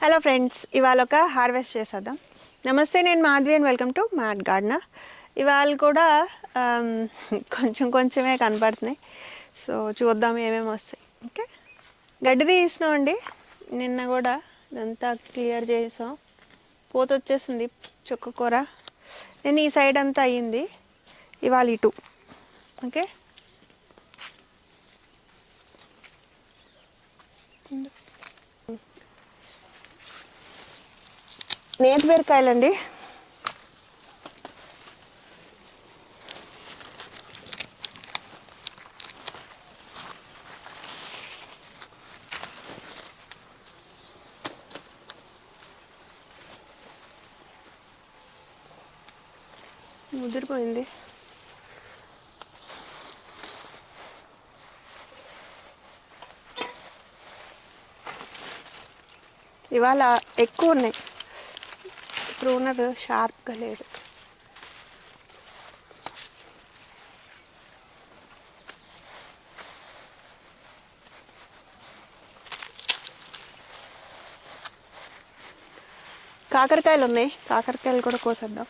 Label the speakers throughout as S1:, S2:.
S1: Hello friends ఇవాళ ఒక harvest చేసేద్దాం. నమస్తే నేను Madhavi and welcome to mat gardener ఇవాళ కూడా um, కొంచెం కొంచెమే కనపడుతున్నాయి. సో చూద్దాం ఏమేమి వస్తాయి. ఓకే గడ్డి తీసినాం అండి. నిన్న కూడా ఇదంతా క్లియర్ చేసాం. పోత వచ్చేసింది చుక్క కూర. నేను ఈ సైడ్ అంతా అయ్యింది. ఇవాళ ఇటు. ఓకే నేతి బీరకాయలండి. ముదిరిపోయింది. ఇవాళ ఎక్కువ ఉన్నాయి. ప్రూనర్ షార్ప్గా లేదు. కాకరకాయలు ఉన్నాయి కాకరకాయలు కూడా కోసేద్దాం.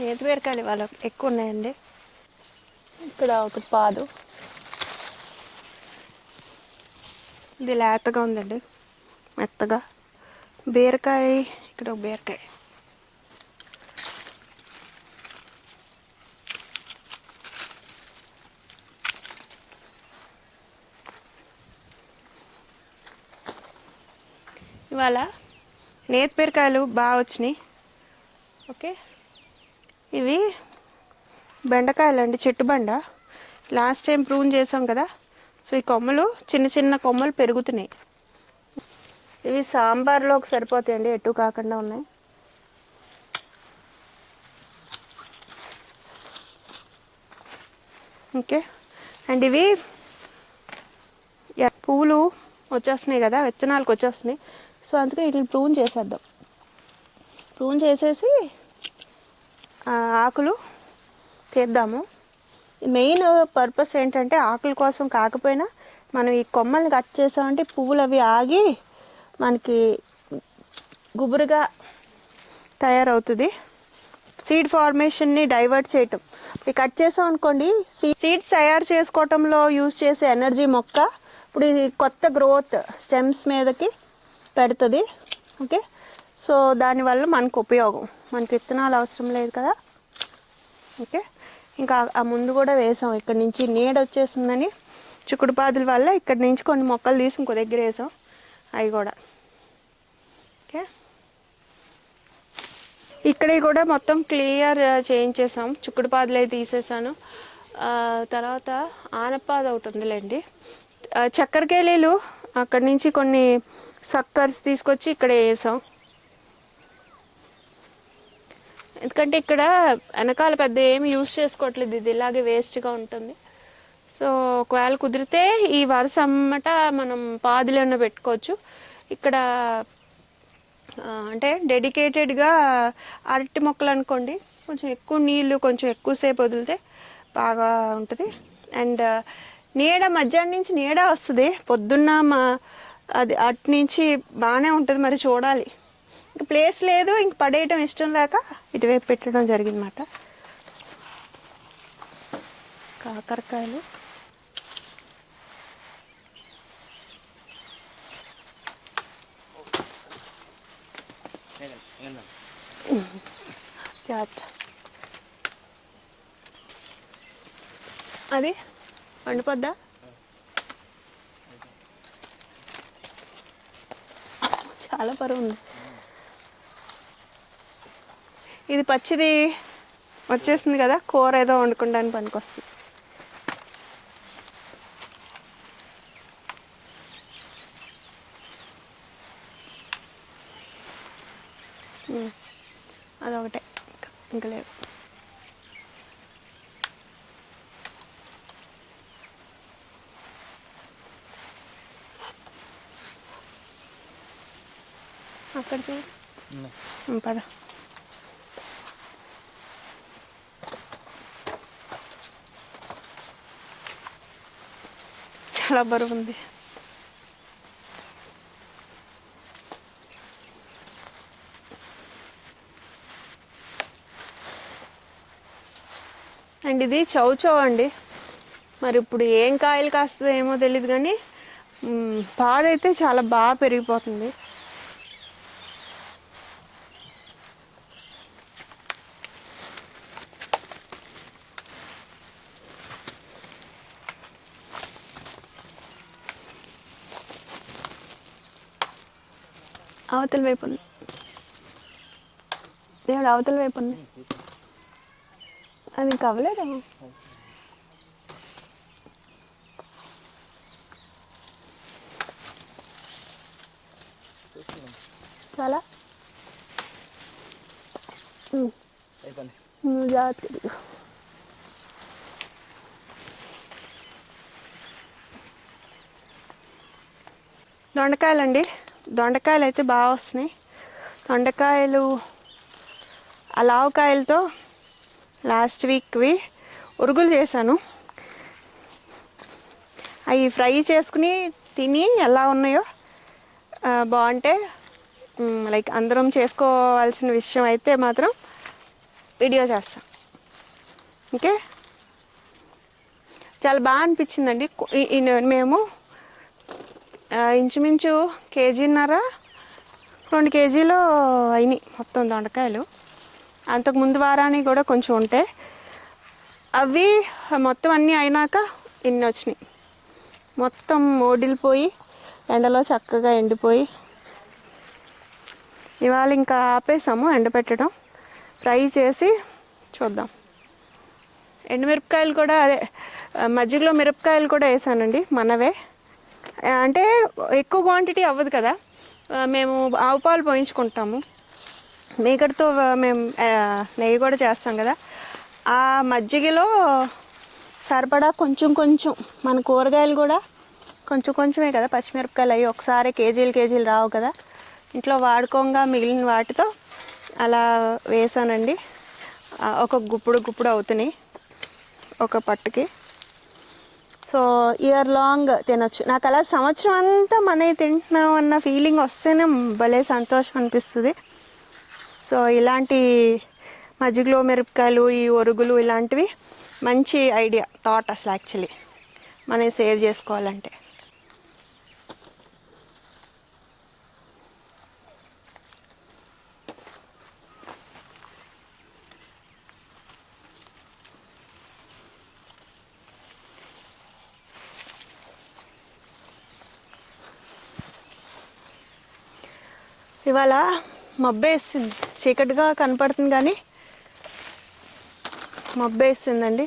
S1: నేతి బీరకాయలు ఇవాళ ఎక్కువ ఉన్నాయండి. ఇక్కడ ఒక పాదు. ఇది లేతగా ఉందండి. మెత్తగా. బీరకాయ ఇక్కడ ఒక బీరకాయ. ఇవాళ నేతి బీరకాయలు బాగా వచ్చినాయి. ఓకే? ఇవి బెండకాయలండి చెట్టు బండ లాస్ట్ టైం ప్రూన్ చేసాం కదా సో ఈ కొమ్మలు చిన్న చిన్న కొమ్మలు పెరుగుతున్నాయి. ఇవి సాంబార్లోకి సరిపోతాయండి ఎటు కాకుండా ఉన్నాయి. ఓకే. అండ్ ఇవి పువ్వులు వచ్చేస్తున్నాయి కదా విత్తనాలకు వచ్చేస్తున్నాయి. సో అందుకే వీటిని ప్రూన్ చేసేద్దాం. ప్రూన్ చేసేసి ఆకులు తీద్దాము. మెయిన్ పర్పస్ ఏంటంటే ఆకుల కోసం కాకపోయినా మనం ఈ కొమ్మల్ని కట్ చేసామంటే పువ్వులు అవి ఆగి మనకి గుబురుగా తయారవుతుంది. సీడ్ ఫార్మేషన్ని డైవర్ట్ చేయటం. ఇది కట్ చేసాం అనుకోండి సీడ్స్ తయారు చేసుకోవటంలో యూజ్ చేసే ఎనర్జీ మొక్క ఇప్పుడు ఇది కొత్త గ్రోత్ స్టెమ్స్ మీదకి పెడుతుంది. ఓకే? సో దానివల్ల మనకు ఉపయోగం. మనకి విత్తనాలు అవసరం లేదు కదా? ఓకే. ఇంకా ఆ ముందు కూడా వేసాం. ఇక్కడ నుంచి నీడ వచ్చేసిందని చిక్కుడుపాదుల వల్ల ఇక్కడ నుంచి కొన్ని మొక్కలు తీసి ఇంకో దగ్గర వేసాం. అవి కూడా. ఓకే. ఇక్కడ కూడా మొత్తం క్లియర్ చేయించేసాం. చిక్కుడుపాదులు అయితే తీసేసాను. తర్వాత ఆనపాద ఒకటి ఉందిలేండి. చక్కెరకేళీలు అక్కడి నుంచి కొన్ని సక్కర్స్ తీసుకొచ్చి ఇక్కడ వేసాం. ఎందుకంటే ఇక్కడ వెనకాల పెద్ద ఏమి యూజ్ చేసుకోవట్లేదు. ఇది ఇలాగే వేస్ట్గా ఉంటుంది. సో ఒకవేళ కుదిరితే ఈ వరుస అమ్మట మనం పాదులన్న పెట్టుకోవచ్చు. ఇక్కడ అంటే డెడికేటెడ్గా అరటి మొక్కలు అనుకోండి. కొంచెం ఎక్కువ నీళ్ళు కొంచెం ఎక్కువసేపు వదిలితే బాగా ఉంటుంది. అండ్ నీడ మధ్యాహ్నం నుంచి నీడ వస్తుంది. పొద్దున్న మా అది అటు నుంచి బాగానే ఉంటుంది. మరి చూడాలి. ఇంక ప్లేస్ లేదు ఇంక పడేయటం ఇష్టం లేక ఇటువైపు పెట్టడం జరిగిందన్నమాట. కాకరకాయలు. జాగ్రత్త. అది వండిపోద్దా? చాలా పరువు ఉంది. ఇది పచ్చిది వచ్చేసింది కదా కూర ఏదో వండుకోవడానికి పనికొస్తుంది ఉమ్. అదొకటే ఇంకా ఇంకా లేవు అక్కడ చూడు
S2: ఉన్నాయి.
S1: ఉమ్, పద చాలా ఉంది. అండ్ ఇది చౌచౌ అండి. మరి ఇప్పుడు ఏం కాయలు కాస్తుందో ఏమో తెలియదు కానీ పాదైతే చాలా బాగా పెరిగిపోతుంది. అవతల వైపు ఉంది. దేవుడు అవతల వైపు ఉంది. అది ఇంకా చాలా. నువ్వు జాగ్రత్త దొండకాయలండి. దొండకాయలు అయితే బాగా వస్తున్నాయి. దొండకాయలు ఆ లాస్ట్ వీక్వి ఉరుగులు చేశాను. అవి ఫ్రై చేసుకుని తిని ఎలా ఉన్నాయో బాగుంటే లైక్ అందరం చేసుకోవాల్సిన విషయం అయితే మాత్రం వీడియో చేస్తాం. ఓకే చాలా బాగా అనిపించిందండి. మేము ఇంచుమించు కేజీన్నర రెండు కేజీలు అయినాయి మొత్తం దొండకాయలు. అంతకు ముందు వారానికి కూడా కొంచెం ఉంటాయి అవి మొత్తం అన్నీ అయినాక ఇన్ని వచ్చినాయి. మొత్తం ఓడిలిపోయి ఎండలో చక్కగా ఎండిపోయి ఇవాళ ఇంకా ఆపేసాము ఎండపెట్టడం. ఫ్రై చేసి చూద్దాం. ఎండుమిరపకాయలు కూడా అదే మజ్జిగలో మిరపకాయలు కూడా వేసానండి మనవే. అంటే ఎక్కువ క్వాంటిటీ అవ్వదు కదా. మేము ఆవు పాలు పోయించుకుంటాము. మేకడితో మేము నెయ్యి కూడా చేస్తాం కదా. ఆ మజ్జిగలో సరిపడా కొంచెం కొంచెం మన కూరగాయలు కూడా కొంచెం కొంచెమే కదా. పచ్చిమిరపకాయలు అవి ఒకసారి కేజీలు కేజీలు రావు కదా. ఇంట్లో వాడుకోగా మిగిలిన వాటితో అలా వేసానండి. ఒక గుప్పుడు గుప్పుడు అవుతున్నాయి. ఒక పట్టుకి. సో ఇయర్ లాంగ్ తినొచ్చు. నాకు అలా సంవత్సరం అంతా మనమే తింటున్నాం అన్న ఫీలింగ్ వస్తేనే భలే సంతోషం అనిపిస్తుంది. సో ఇలాంటి మజ్జిగలో మిరపకాయలు ఈ ఒరుగులు ఇలాంటివి మంచి ఐడియా థాట్ అసలు యాక్చువల్లీ మనం సేవ్ చేసుకోవాలంటే. ఇవాళ మబ్బేసింది. చీకటిగా కనపడుతుంది కానీ మబ్బేసిందండి.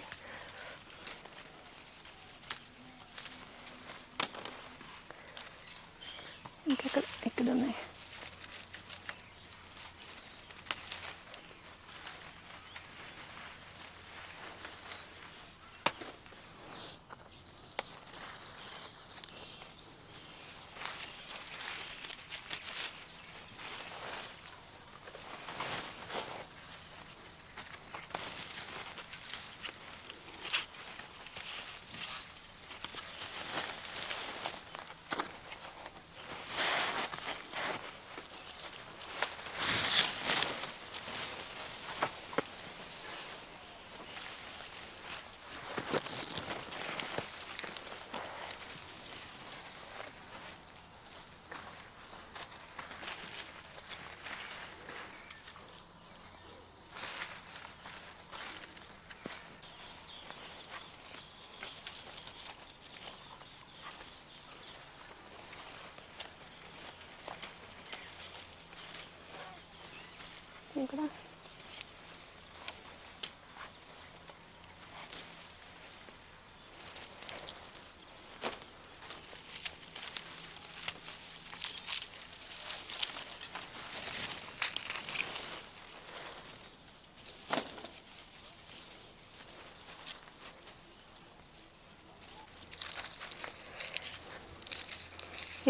S1: ఇక్కడ.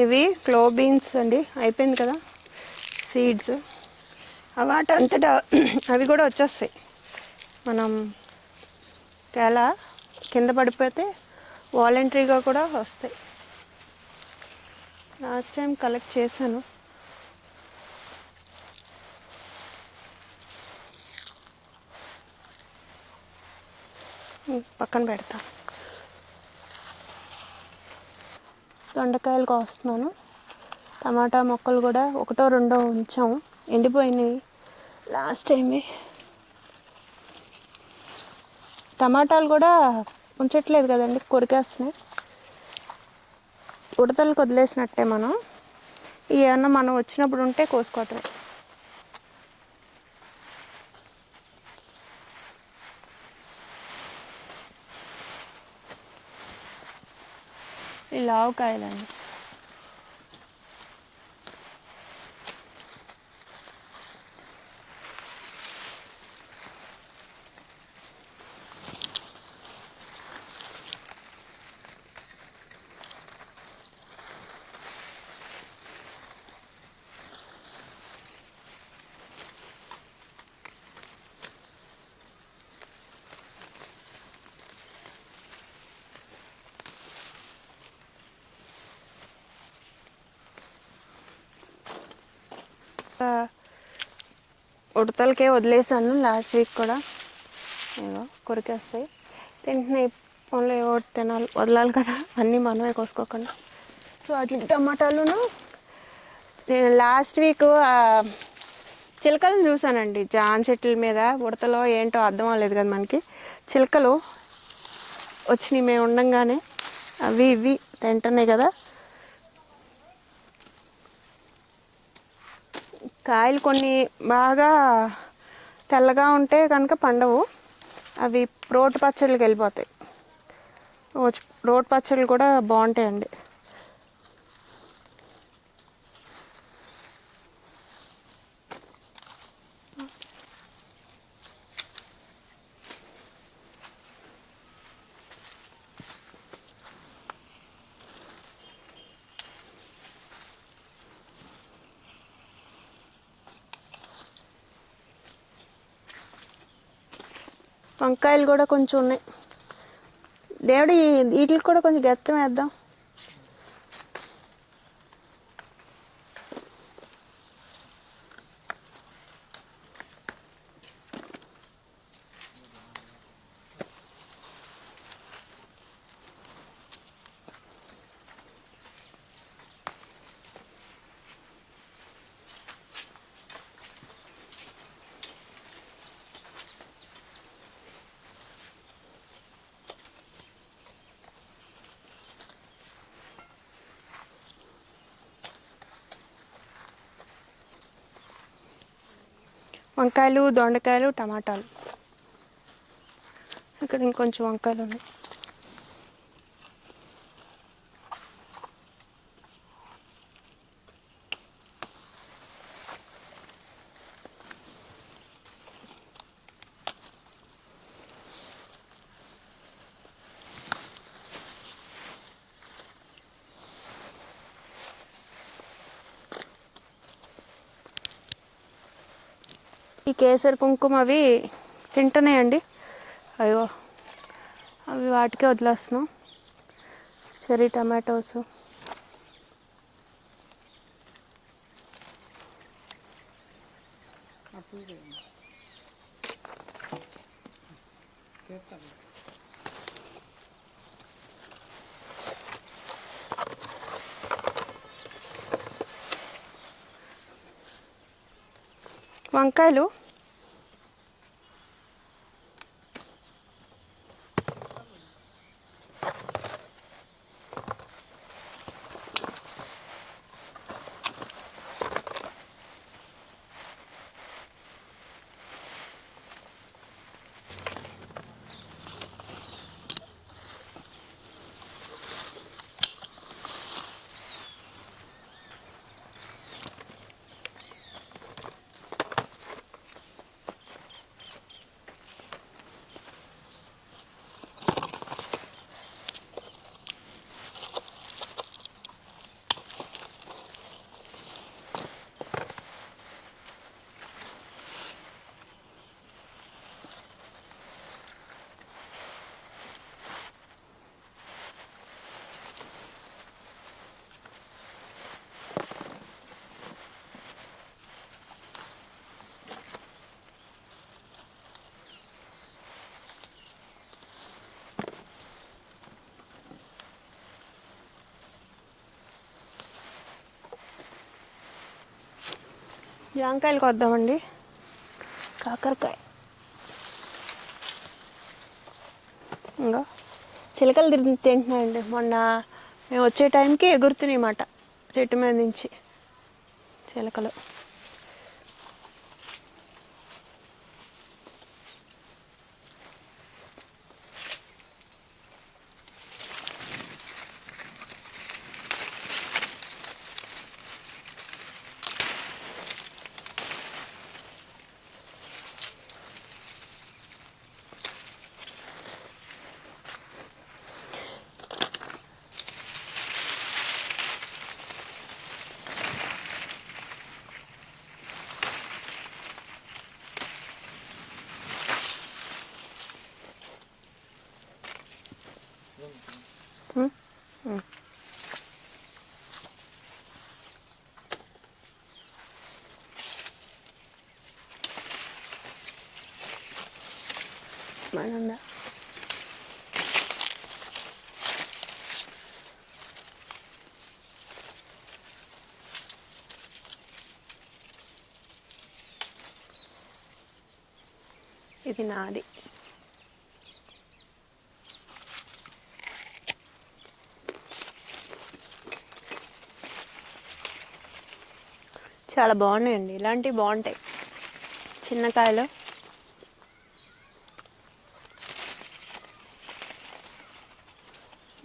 S1: ఇవి క్లో బీన్స్ అండి అయిపోయింది కదా? సీడ్స్. వాటి అంతటా అవి కూడా వచ్చేస్తాయి. మనం ఒకవేళ కింద పడిపోతే వాలంటరీగా కూడా వస్తాయి. లాస్ట్ టైం కలెక్ట్ చేశాను. పక్కన పెడతా. దొండకాయలు కోస్తున్నాను. టమాటా మొక్కలు కూడా ఒకటో రెండో ఉంచాము ఎండిపోయినాయి లాస్ట్ టైమే టమాటాలు కూడా ఉంచట్లేదు కదండి కొరికేస్తున్నాయి. ఉడతలకు వదిలేసినట్టే మనం. ఏమన్నా మనం వచ్చినప్పుడు ఉంటే కోసుకోవటమే. ఈ లావు ఉడతలకే వదిలేసాను లాస్ట్ వీక్ కూడా. ఏవో కొరికేస్తాయి. తింటున్నాయి ఓన్లీ ఏవో ఒకటి తినాలి వదలాలి కదా. అన్నీ మనమే కోసుకోకుండా. సో అట్లా టమాటాలును నేను లాస్ట్ వీక్ చిలకలను చూసానండి. జాన్ చెట్ల మీద ఉడతలో ఏంటో అర్థం అవ్వలేదు కదా మనకి. చిలకలు వచ్చినాయి మేము ఉండంగానే. అవి ఇవి తింటున్నాయి కదా. కాయలు కొన్ని బాగా తెల్లగా ఉంటే కనుక పండవు. అవి రోటి పచ్చళ్ళకి వెళ్ళిపోతాయి. రోజ్- రోటి పచ్చళ్ళు కూడా బాగుంటాయండి. వంకాయలు కూడా కొంచెం ఉన్నాయి. దేవుడు వీటికి కూడా కొంచెం గెత్తం వేద్దాం. వంకాయలు దొండకాయలు టమాటాలు. ఇక్కడ ఇంకొంచెం వంకాయలు ఉన్నాయి. ఈ కేసరి కుంకుమ అవి తింటున్నాయండి అయ్యో అవి వాటికే వదిలేస్తున్నాం. Cherry tomatoes. వంకాయలు జాంకాయలకు వద్దామండి. కాకరకాయ. ఇంకా చిలకలు తిరిగి తింటున్నాయండి. మొన్న మేము వచ్చే టైంకి ఎగురుతున్నాయి అన్నమాట చెట్టు మీద నుంచి. చిలకలు. మనందా ఇది నాది చాలా బాగున్నాయండి. ఇలాంటివి బాగుంటాయి. చిన్నకాయలు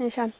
S1: నిషాంత్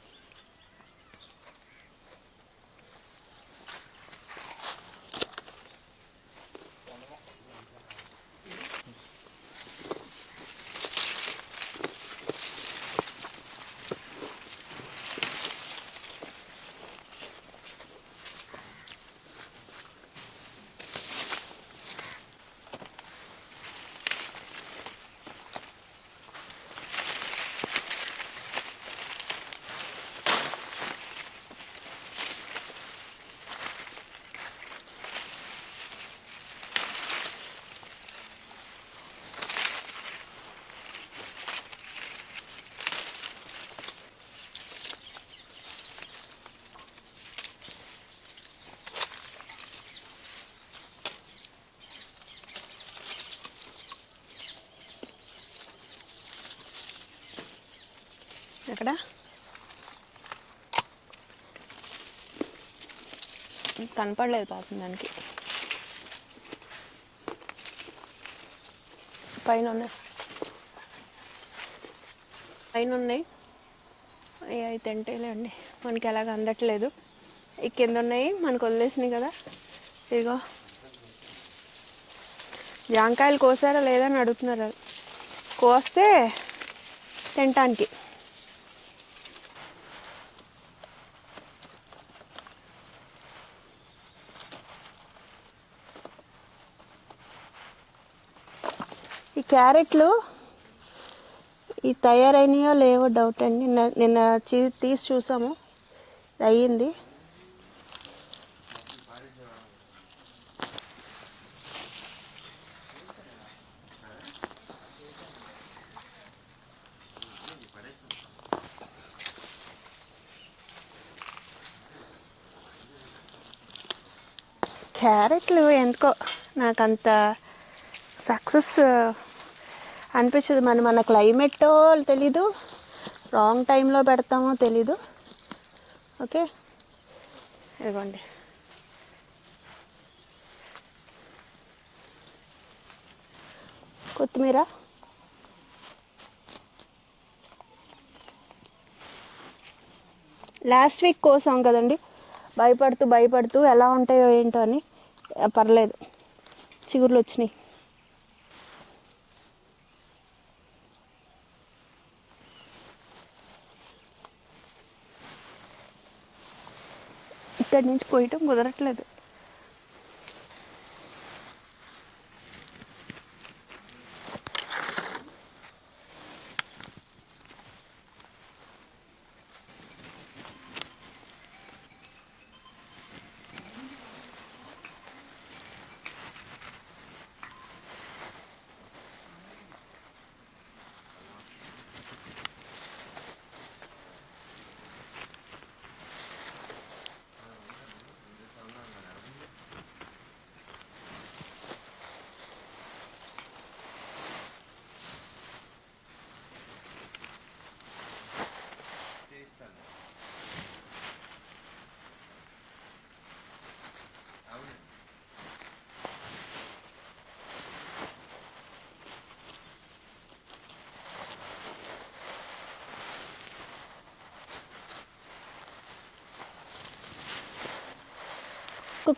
S1: అక్కడ కనపడలేదు పాపం దానికి. పైన ఉన్నాయి పైన ఉన్నాయి అవి తింటేలేండి. మనకి ఎలాగ అందట్లేదు. ఈ కింద ఉన్నాయి మనకు వదిలేసినాయి కదా. ఇదిగో. జాంకాయలు కోసారా లేదని అడుగుతున్నారు. కోస్తే తినటానికి ఈ క్యారెట్లు ఈ తయారైనయో లేవో డౌట్ అండి. నిన్న నిన్న తీసి చూసాము. అయ్యింది. క్యారెట్లు ఎందుకో నాకు అంత సక్సెస్ అనిపించదు మన మన క్లైమేటో తెలీదు. రాంగ్ టైంలో పెడతామో తెలీదు. ఓకే? ఇదిగోండి. కొత్తిమీర. లాస్ట్ వీక్ కోసాం కదండి. భయపడుతూ భయపడుతూ ఎలా ఉంటాయో ఏంటో అని. పర్లేదు. చిగుర్లు వచ్చినాయి ఇక్కడి నుంచి పోయటం కుదరట్లేదు.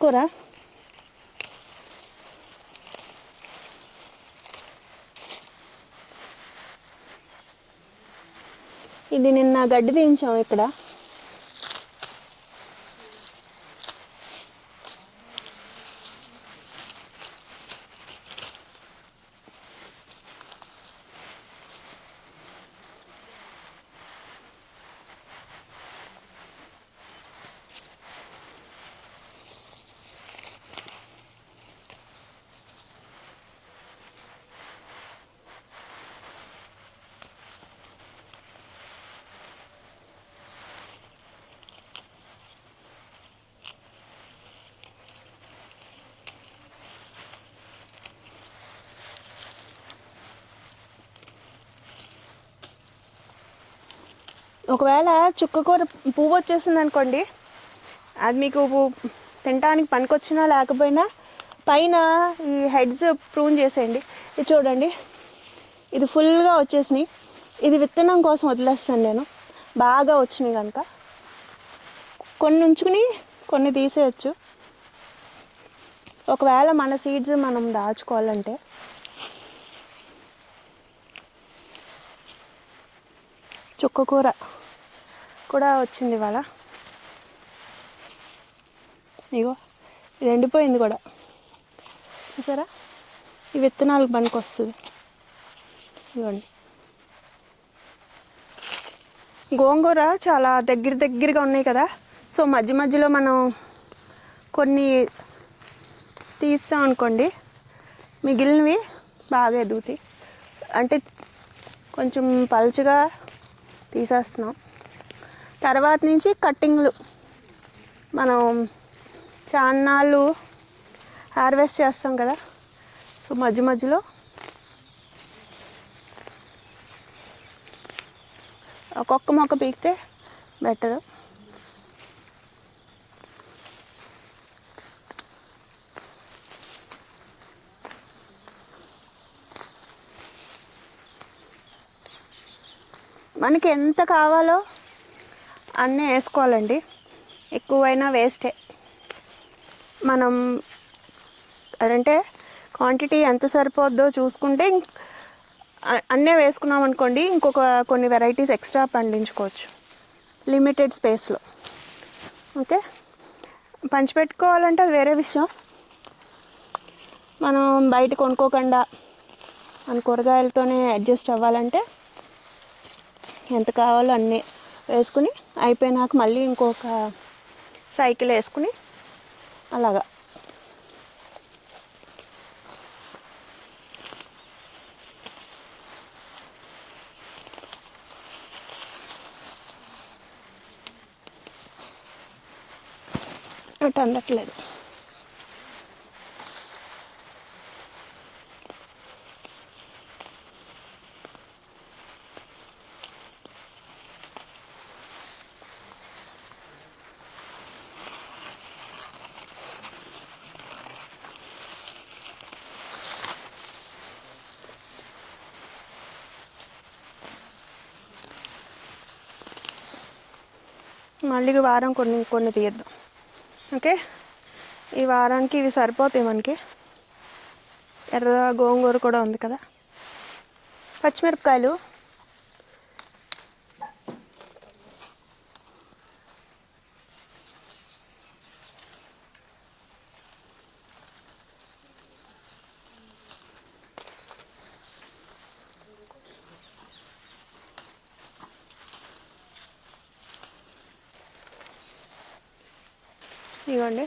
S1: కూర? ఇది నిన్న గడ్డి తీయించాం ఇక్కడ. ఒకవేళ చుక్కకూర పువ్వు వచ్చేసింది అనుకోండి అది మీకు పు- తినడానికి పనికొచ్చినా లేకపోయినా పైన ఈ హెడ్స్ ప్రూన్ చేసేయండి. ఇది చూడండి ఇది ఫుల్గా వచ్చేసినాయి. ఇది విత్తనం కోసం వదిలేస్తాను నేను. బాగా వచ్చినాయి కనుక కొన్ని ఉంచుకుని కొన్ని తీసేయచ్చు. ఒకవేళ మన సీడ్స్ మనం దాచుకోవాలంటే. చుక్క కూర కూడా వచ్చింది ఇవాళ. ఇగో ఇది ఎండిపోయింది కూడా. చూసారా? ఈ విత్తనాలకు పనికి వస్తుంది. ఇవ్వండి గోంగూర చాలా దగ్గర దగ్గరగా ఉన్నాయి కదా. సో మధ్య మధ్యలో మనం కొన్ని తీస్తాం అనుకోండి. మిగిలినవి బాగా ఎదుగుతాయి. అంటే కొంచెం పలుచగా తీసేస్తున్నాం. తర్వాత నుంచి కట్టింగ్లు. మనం చాన్నాళ్ళు హార్వెస్ట్ చేస్తాం కదా. సో మధ్య మధ్యలో ఒక్కొక్క మొక్క పీకితే బెటర్. మనకి ఎంత కావాలో అన్నీ వేసుకోవాలండి. ఎక్కువైనా వేస్టే. మనం అదంటే క్వాంటిటీ ఎంత సరిపోద్దో చూసుకుంటే అన్నీ వేసుకున్నాం అనుకోండి ఇంకొక కొన్ని వెరైటీస్ ఎక్స్ట్రా పండించుకోవచ్చు. లిమిటెడ్ స్పేస్లో ఓకే? పంచిపెట్టుకోవాలంటే అది వేరే విషయం. మనం బయట కొనుక్కోకుండా మన కూరగాయలతోనే అడ్జస్ట్ అవ్వాలంటే ఎంత కావాలో అన్నీ. వేసుకుని అయిపోయినాక మళ్ళీ ఇంకొక సైకిల్ వేసుకుని అలాగా. అటు అందట్లేదు. మళ్ళీ వారం కొన్ని కొన్ని తీయద్దాం. ఓకే? ఈ వారానికి ఇవి సరిపోతాయి మనకి. ఎర్ర గోంగూర కూడా ఉంది కదా. పచ్చిమిరపకాయలు ఇవ్వండి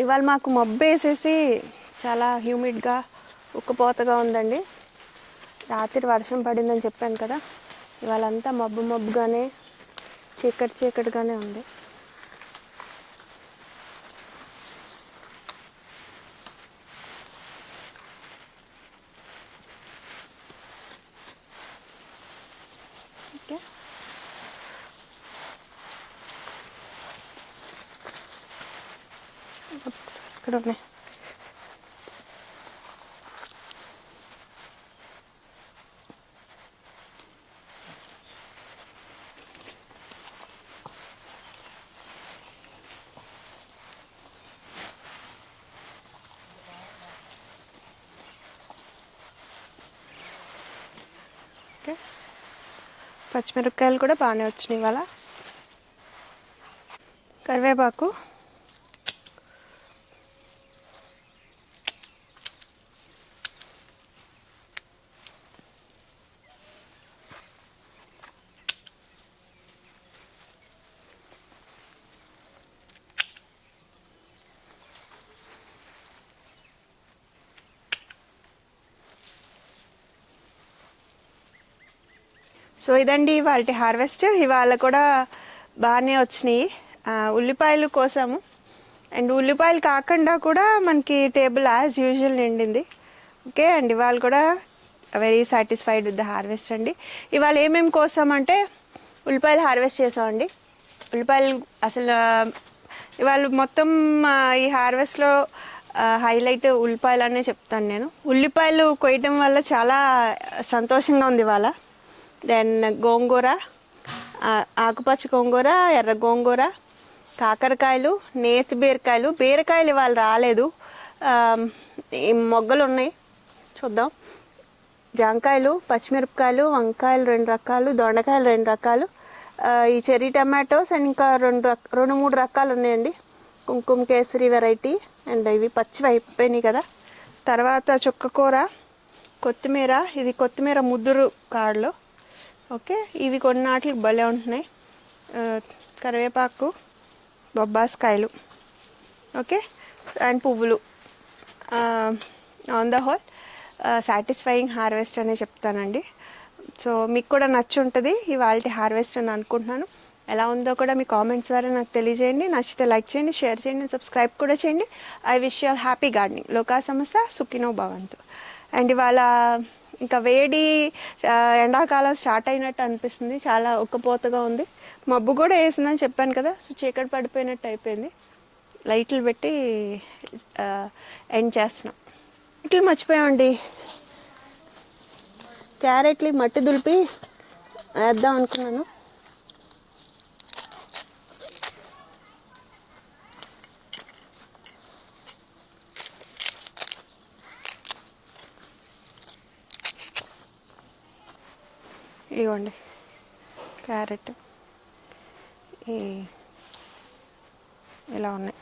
S1: ఇవాళ మాకు మబ్బు వేసేసి చాలా హ్యూమిడ్గా ఉక్కపోతగా ఉందండి. రాత్రి వర్షం పడిందని చెప్పాను కదా ఇవాళంతా మబ్బు మబ్బుగానే చీకటి చీకటిగానే ఉంది ఓకే ఇక్కడ ఉన్నాయి ఓకే. పచ్చిమిరపకాయలు కూడా బాగానే వచ్చినాయి ఇవాళ. కరివేపాకు. సో ఇదండి వాటి హార్వెస్ట్. ఇవాళ కూడా బాగానే వచ్చినాయి. ఉల్లిపాయలు కోసాము. అండ్ ఉల్లిపాయలు కాకుండా కూడా మనకి టేబుల్ యాజ్ యూజువల్ నిండింది. ఓకే అండ్ ఇవాళ కూడా very satisfied with the harvest అండి. ఇవాళ ఏమేమి కోసామంటే ఉల్లిపాయలు హార్వెస్ట్ చేసామండి. ఉల్లిపాయలు అసలు ఇవాళ మొత్తం ఈ హార్వెస్ట్లో హైలైట్ ఉల్లిపాయలు అనే చెప్తాను నేను. ఉల్లిపాయలు కొయ్యడం వల్ల చాలా సంతోషంగా ఉంది ఇవాళ. దెన్ గోంగూర ఆకుపచ్చ గోంగూర ఎర్ర గోంగూర కాకరకాయలు నేతి బీరకాయలు. బీరకాయలు ఇవాళ రాలేదు. మొగ్గలు ఉన్నాయి. చూద్దాం. జాంకాయలు పచ్చిమిరపకాయలు వంకాయలు రెండు రకాలు దొండకాయలు రెండు రకాలు. ఈ చెర్రీ టమాటోస్ అండ్ ఇంకా రెండు రక- రెండు మూడు రకాలు ఉన్నాయండి. కుంకుమ కేసరి వెరైటీ అండ్ ఇవి పచ్చివి అయిపోయినాయి కదా. తర్వాత చుక్కకూర కొత్తిమీర. ఇది కొత్తిమీర ముద్దురు కాడలో. ఓకే ఇవి కొన్ని నాటికి భలే ఉంటున్నాయి. కరివేపాకు బొబ్బాస్కాయలు ఓకే అండ్ పువ్వులు. On the whole satisfying harvest అనే చెప్తానండి. సో మీకు కూడా నచ్చి ఉంటుంది ఇవాళ హార్వెస్ట్ అని అనుకుంటున్నాను. ఎలా ఉందో కూడా మీ కామెంట్స్ ద్వారా నాకు తెలియజేయండి. నచ్చితే లైక్ చేయండి షేర్ చేయండి సబ్స్క్రైబ్ కూడా చేయండి. I wish you happy gardening లోకా సంస్థ సుఖినో భవంతు. అండ్ ఇవాళ ఇంకా వేడి ఎండాకాలం స్టార్ట్ అయినట్టు అనిపిస్తుంది. చాలా ఉక్కపోతగా ఉంది. మబ్బు కూడా వేసిందని చెప్పాను కదా సో చీకటి పడిపోయినట్టు అయిపోయింది. లైట్లు పెట్టి ఎండ్ చేస్తున్నాం. ఇట్లు మర్చిపోయామండి. క్యారెట్లు మట్టి దులిపి వేద్దాం అనుకున్నాను. ఇవ్వండి క్యారెట్. ఈ ఇలా ఉన్నాయి?